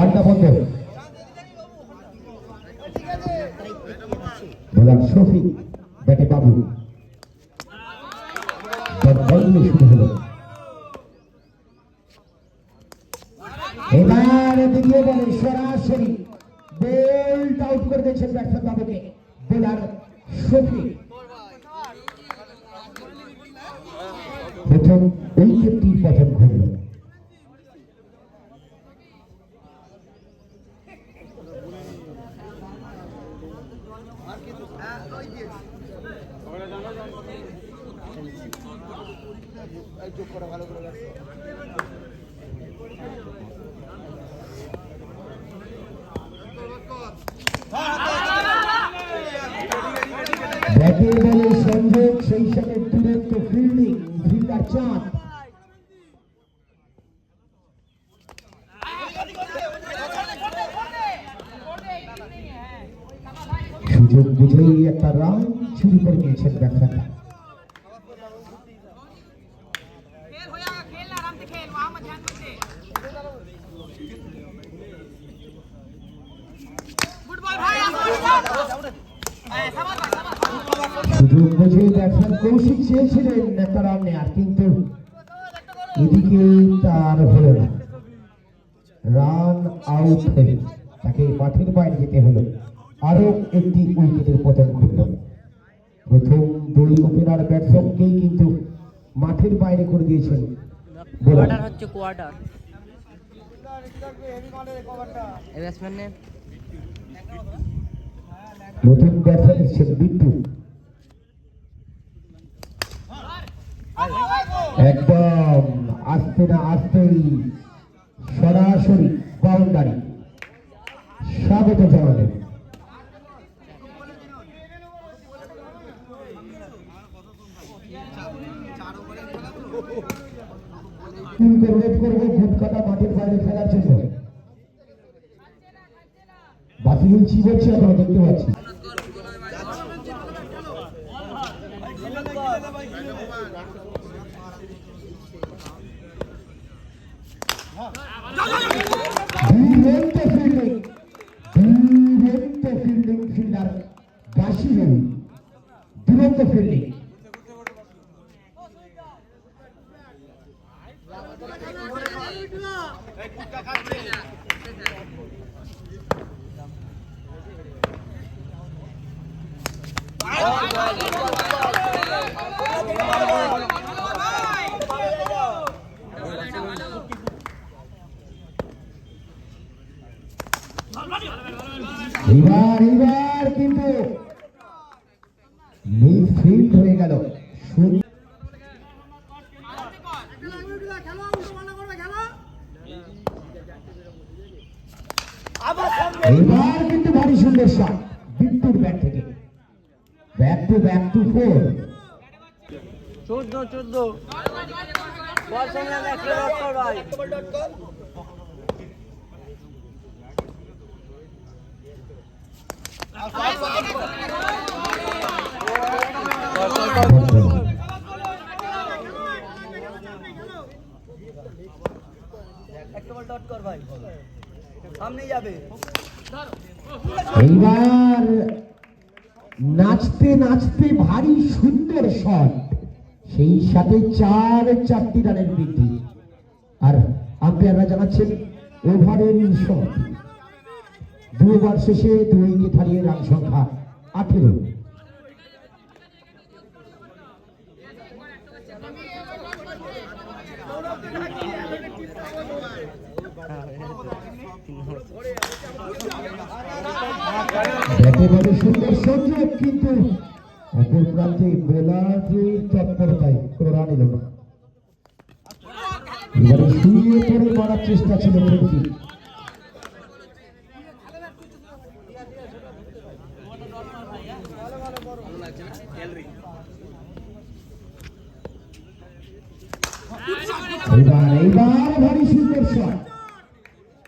চারটা বন্ধ। বোলার শফিক, ব্যাটে বাবু। শুরু হলো। এবার দ্বিতীয় বলে সরাসরি বোল্ড আউট করে দিয়েছেন ব্যাটসম্যান বাবুকে। বোলার শফিক। প্রথম উইকেটটি প্রথম ঘটল ব্যাটে বলে সংযোগ সেই সাথে দূরত্ব ফিল্ডিং ফিল্ডার চাঁদ সুযোগ বুঝেই একটা রাউন্ড শুরু করে নিয়েছেন ব্যাটসম্যানরা। ব্যাটসম্যান কৌশিক চেয়েছিলেন একটা রান নেয়ার কিন্তু এদিকে তার হলো না। রান আউট হয়ে তাকে মাঠের বাইরে যেতে হলো। আরও একটি উইকেটের পতন ঘটল। প্রথম দুই ওপেনার ব্যাটসম্যানকেই কিন্তু মাঠের বাইরে করে দিয়েছেন কোয়ার্টার হচ্ছে কোয়ার্টার নতুন ব্যাটসম্যান এসেছেন বিট্টু। একদম আসতে না আসতেই সরাসরি বাউন্ডারি স্বাগত জানালেন করব বাতিল চিবোচ্ছে আমরা দেখতে পাচ্ছি দুরন্ত ফিল্ডিং দুরন্ত ফিল্ডিং ফিল্ডার গাছিলেন দুরন্ত ফিল্ডিং এবার এবার কিন্তু মিডফিল্ড ভারী সুন্দর শট বিট্টুর ব্যাট থেকে। Back to back two four চোদ্দ চোদ্দ বল সঙ্গে একশো ডট কর ভাই একটা বল ডট কর ভাই সামনে যাবে এইবার নাচতে নাচতে ভারী সুন্দর শট। সেই সাথে চার চারটি রানের বৃদ্ধি। আর আম্পায়াররা জানাচ্ছেন ওভারের সমাপ্তি দু ওভার শেষে দুই উইকেট হারিয়ে রান সংখ্যা আঠেরো। কোনো চেষ্টা ছিল ফিরতি এইবার এইবার ভারী সুন্দর শট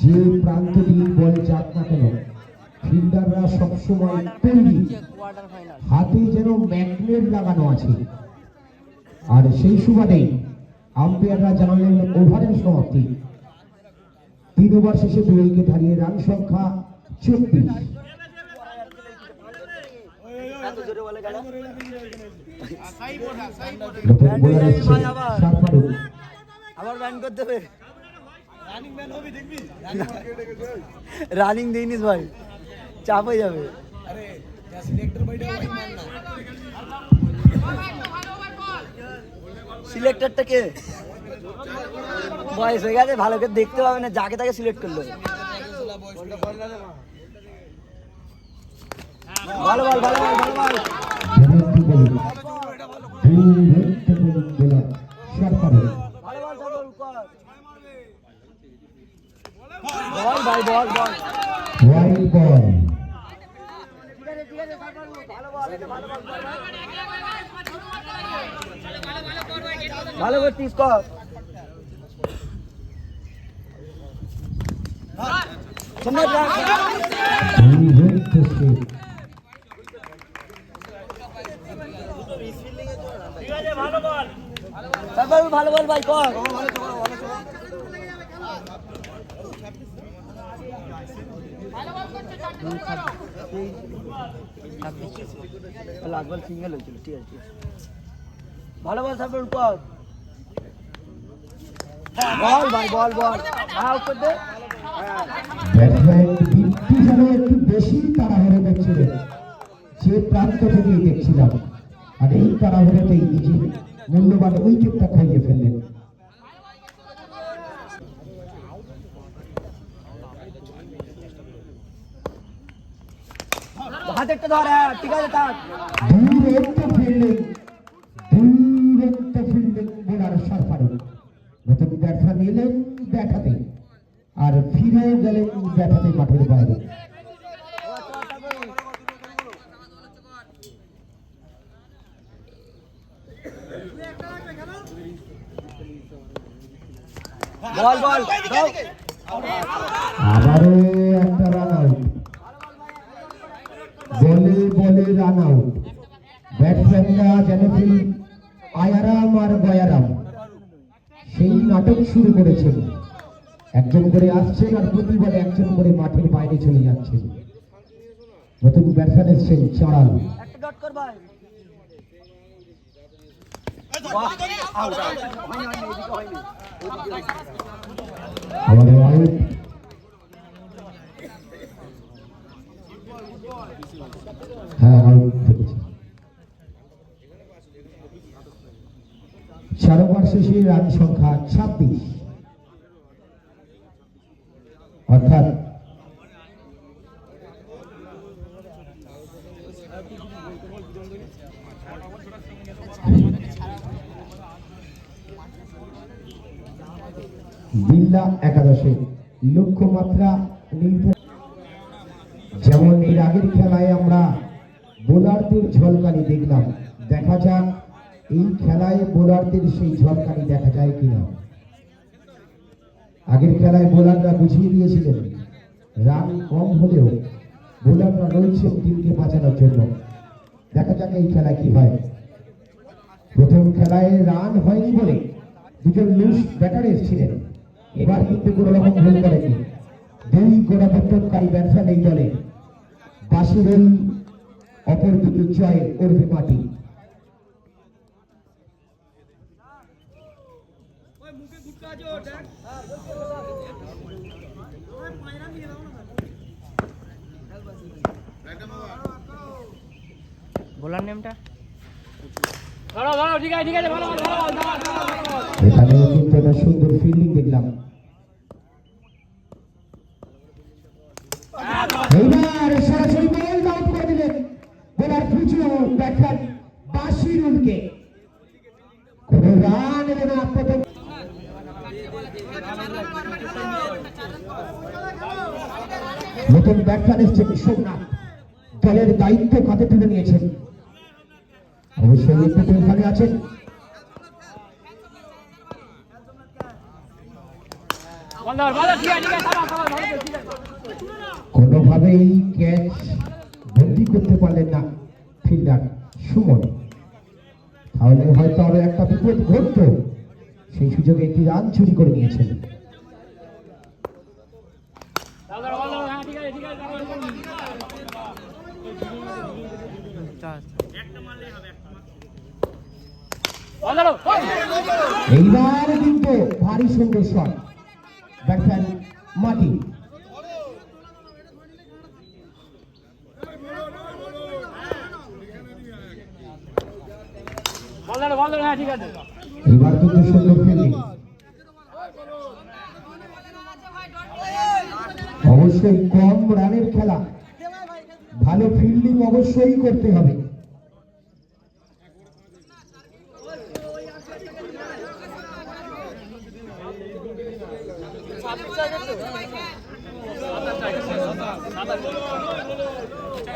যে প্রান্ত দিয়ে বল যাক না কেন, ফিল্ডাররা সবসময় তৈরি। হাতে যেন ম্যাগনেট লাগানো আছে। আর সেই সুবাদেই আম্পায়াররা জানালেন ওভারের সমাপ্তি। তিন ওভার শেষে দুই উইকেট হারিয়ে রান সংখ্যা চব্বিশ এত জোরে বলে গেল নতুন বোলার এসছে সারফারুক আবার ব্যান করতে হবে। রানিং দিইনিস ভাই। চাপ হয়ে যাবে। সিলেক্টরটা কে? বয়স হয়ে গেছে, ভালো করে দেখতে পাবে না, যাকে তাকে সিলেক্ট করল। ভালো বল ভালো বল ভালো বল দুরন্ত বোলিং দুরন্ত বোলিং বোলার সারফারুক ভালো বল সব বল কর বল ভাই বল বল ওয়াইড বল ভালো করছিস কর সম্রাট দুরন্ত ভালো বল ভাই, কর। ভালো বল বল ভাই, বল বল। হ্যাঁ উপর দে। একটু বেশি তাড়াহুড়ো করছিলেন যে প্রান্ত থেকেই দেখছিলাম। আর এই তাড়াহুড়োতেই নিজের মূল্যবান উইকেটটা খাইয়ে ফেললেন। হাতেরটা ধর হ্যাঁ ঠিক আছে থাক। দুরন্ত ফিল্ডিং দুরন্ত ফিল্ডিং বোলার সারফারুক নতুন ব্যাটসম্যান এলেন ব্যাটাতে আর ফিরে গেলেন ব্যাটাতে মাঠের বাইরে। বল বল। আবারও একটা রান আউট বলে বলে রান আউট ব্যাটসম্যানরা যেন আয়ারাম আর গয়ারাম। সেই নাটক শুরু করেছেন। একজন করে আসছেন আর প্রতি বলে একজন করে মাঠের বাইরে চলে যাচ্ছেন। নতুন ব্যাটসম্যান এসছেন চড়াল একটা ডট কর ভাই বাহ, out, out। হয়নি, হয়নি, এদিকে হয়নি। ওদিকে হয়েছে। হ্যাঁ আউট দেখেছি চার ওভার শেষে রান সংখ্যা ছাব্বিশ অর্থাৎ বিল্লা একাদশে লক্ষ্যমাত্রা যেমন এর আগের খেলায় আমরা বোলারদের ঝলকানি দেখলাম। দেখা যাক এই খেলায় বোলারদের সেই ঝলকানি দেখা যায় কিনা। আগের খেলায় বোলাররা বুঝিয়ে দিয়েছিলেন, রান কম হলেও বোলাররা রয়েছে টিমকে বাঁচানোর জন্য। দেখা যাক এই খেলা কি হয়। প্রথম খেলায় রান হয়নি বলে দুজন লুজ ব্যাটার এসেছিলেন এবার কিন্তু কোনো রকম ভুল করেনি দুই গোড়াপত্তনকারী ব্যাটসম্যান এই দলে বাসুরুল অপর দুটো জয় ওরফে বোলার নেমটা একটা সুন্দর ফিল্ডিং দেখলাম ব্যাটসম্যান বাসিরুলকে। কোনো রান এলো নতুন ব্যাটসম্যান এসছেন সোমনাথ দলের দায়িত্ব কাঁধে তুলে নিয়েছেন। অবশ্যই আছেন। কোনোভাবেই ক্যাচ বন্দি করতে পারলেন না। ফিল্ডার সুমন। তাহলে হয়তো আরও একটা বিপদ ঘটতো। সেই সুযোগে একটি রান চুরি করে নিয়েছেন। এইবার কিন্তু ভারী সুন্দর শট। ব্যাটসম্যান মাটি। হ্যাঁ অবশ্যই কম রানের খেলা। ভালো ফিল্ডিং অবশ্যই করতে হবে হ্যাঁ লেগ রাখতে দুটো চার মার ব্যাটে রান খুলে যাবে রজনীদা আসুন এবারে শুনুন না শুনুন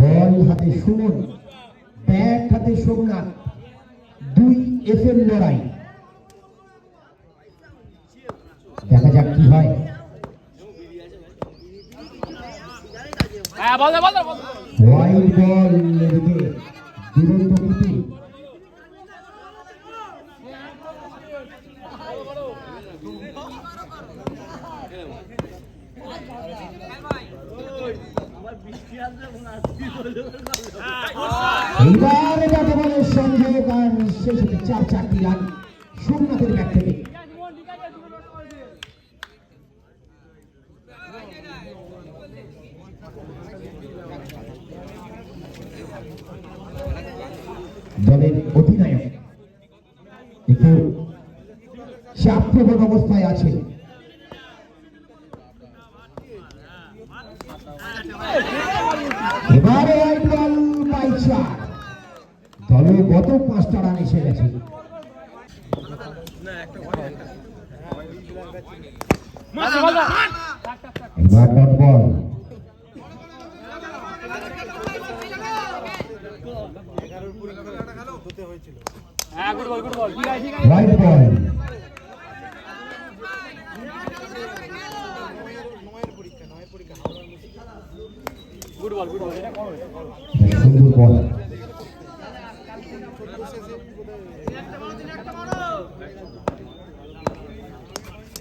বল হাতে সুমন। ব্যাট হাতে সোমনাথ। দুই এফ এম লড়াই। দেখা যাক কি হয়। হ্যাঁ বল এদিকে। প্রীতি। এইবার যাতে বলে সংযোগ আর শেষে চার চারটি রান সোমনাথের ব্যাট থেকে দলের অধিনায়ক একটু চাপপ্রবণ অবস্থায় আছে এবারে রাইট বল বাই চার দলে গত পাঁচটা রান এসে গেছে এবার ডট বল হ্যাঁ গুড বল গুড বল এটা করো সুন্দর বল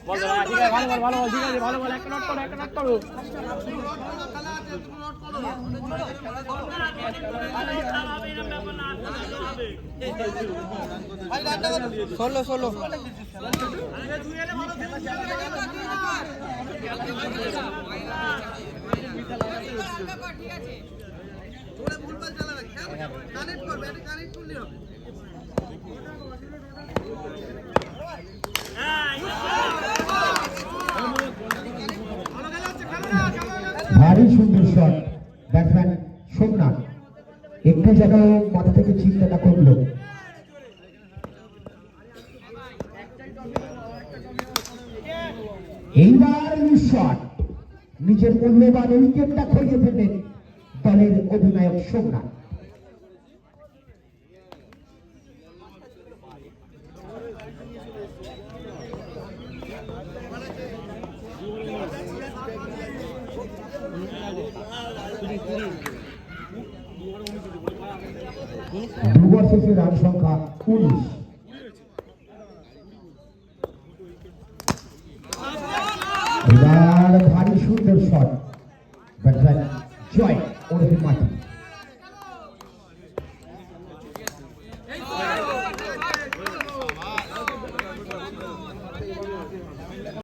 বল হ্যাঁ ঠিক আছে ভালো বল ভালো বল ঠিক আছে ভালো বল একটা নট করো একটা নট করো ষোলো ষোলো। ঠিক আছে জোরে ভুলভাল চালাবে কানেক্ট কর ব্যাটে কানেক্ট করলে হবে ভারী সুন্দর শট ব্যাটসম্যান সোমনাথ। একটু যেন মাথা থেকে চিন্তাটা করল এইবার শট নিজের মূল্যবান উইকেটটা খেয়ে ফেলেন দলের অধিনায়ক সোমনাথ। দুবার শেষে রান সংখ্যা উনিশ।